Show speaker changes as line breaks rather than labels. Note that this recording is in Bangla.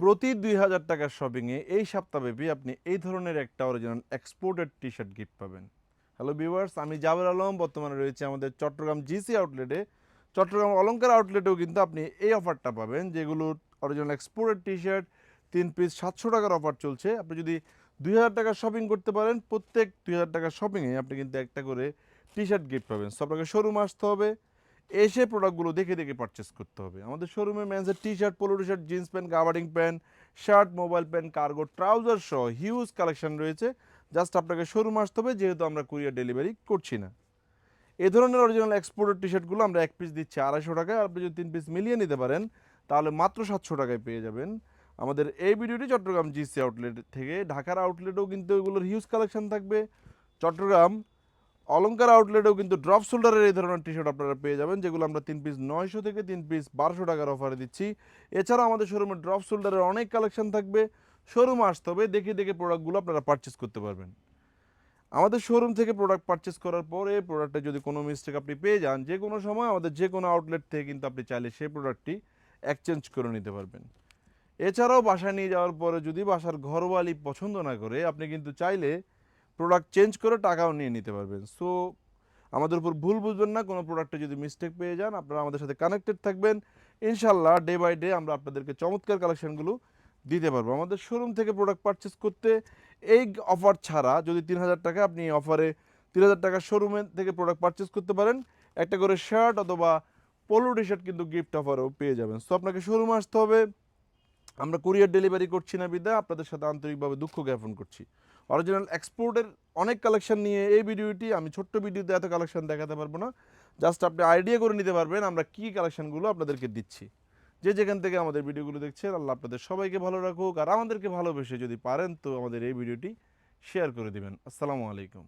প্রতি দুই হাজার টাকার শপিংয়ে এই সপ্তাহব্যাপী আপনি এই ধরনের একটা original exported T shirt gift পাবেন। হ্যালো ভিউয়ার্স আমি জাবের আলম, বর্তমানে রয়েছে আমাদের চট্টগ্রাম জিসি আউটলেটে চট্টগ্রাম অলংকার আউটলেটেও কিন্তু আপনি এই অফারটা পাবেন যেগুলো অরিজিনাল এক্সপোর্টেড টি শার্ট তিন পিস সাতশো টাকার অফার চলছে। আপনি যদি দুই হাজার টাকার শপিং করতে পারেন, প্রত্যেক দুই হাজার টাকার শপিংয়ে আপনি কিন্তু একটা করে টি শার্ট গিফট পাবেন। সব আপনাকে শোরুম আসতে হবে এসে প্রোডাক্টগুলো দেখে দেখে পারচেস করতে হবে। আমাদের শোরুমে মেন্সের T shirt polo T shirt jeans pant gabardine pant shirt mobile pant cargo trouser সহ হিউজ কালেকশন রয়েছে। জাস্ট আপনাকে শোরুম আসতে হবে, যেহেতু আমরা কুরিয়ার ডেলিভারি করছি না। এ ধরনের অরিজিনাল এক্সপোর্টেড টি শার্টগুলো আমরা এক পিস দিচ্ছি আড়াইশো টাকায়। আর আপনি যদি তিন পিস মিলিয়ে নিতে পারেন, তাহলে মাত্র সাতশো টাকায় পেয়ে যাবেন। আমাদের এই ভিডিওটি চট্টগ্রাম জিসি আউটলেট থেকে, ঢাকার আউটলেটেও কিন্তু এগুলোর হিউজ কালেকশন থাকবে। চট্টগ্রাম অলংকার আউটলেটেও কিন্তু ড্রপ শোল্ডারের এই ধরনের টি শার্ট আপনারা পেয়ে যাবেন, যেগুলো আমরা তিন পিস নয়শো থেকে তিন পিস বারোশো টাকার অফারে দিচ্ছি। এছাড়াও আমাদের শোরুমে ড্রপ শোল্ডারের অনেক কালেকশন থাকবে। শোরুমে আসতে হবে দেখে দেখে প্রোডাক্টগুলো আপনারা পারচেস করতে পারবেন। আমাদের শোরুম থেকে প্রোডাক্ট পারচেস করার পরে প্রোডাক্টে যদি কোনো মিস্টেক আপনি পেয়ে যান, যে কোনো সময় আমাদের যে কোনো আউটলেট থেকে কিন্তু আপনি চাইলে সেই প্রোডাক্টটি এক্সচেঞ্জ করে নিতে পারবেন। এছাড়াও বাসায় নিয়ে যাওয়ার পরে যদি বাসার ঘরওয়ালি পছন্দ না করে, আপনি কিন্তু চাইলে প্রোডাক্ট চেঞ্জ করে টাকাও নিয়ে নিতে পারবেন। সো আমাদের উপর ভুল বুঝবেন না, কোনো প্রোডাক্টে যদি মিস্টেক পেয়ে যান, আপনারা আমাদের সাথে কানেক্টেড থাকবেন। ইনশাল্লাহ ডে বাই ডে আমরা আপনাদেরকে চমৎকার কালেকশনগুলো দিতে পারব। আমাদের শোরুম থেকে প্রোডাক্ট পারচেস করতে এই অফার ছাড়া যদি তিন হাজার টাকা আপনি এই অফারে তিন হাজার টাকা শোরুমে থেকে প্রোডাক্ট পারচেস করতে পারেন, একটা করে শার্ট অথবা পোলো টি শার্ট কিন্তু গিফট অফারও পেয়ে যাবেন। সো আপনাকে শোরুমে আসতে হবে। আমরা কুরিয়ার ডেলিভারি করছি না বিদ্যা, আপনাদের সাথে আন্তরিকভাবে দুঃখ জ্ঞাপন করছি। অরিজিনাল এক্সপোর্টের অনেক কালেকশন নিয়ে এই ভিডিওটি, আমি ছোট্ট ভিডিওতে এত কালেকশন দেখাতে পারব না। জাস্ট আপনি আইডিয়া করে নিতে পারবেন আমরা কী কালেকশনগুলো আপনাদেরকে দিচ্ছি। যে যেখান থেকে আমাদের ভিডিওগুলো দেখছেন, আল্লাহ আপনাদের সবাইকে ভালো রাখুক। আর আমাদেরকে ভালোবেসে যদি পারেন, তো আমাদের এই ভিডিওটি শেয়ার করে দিবেন। আসসালামু আলাইকুম।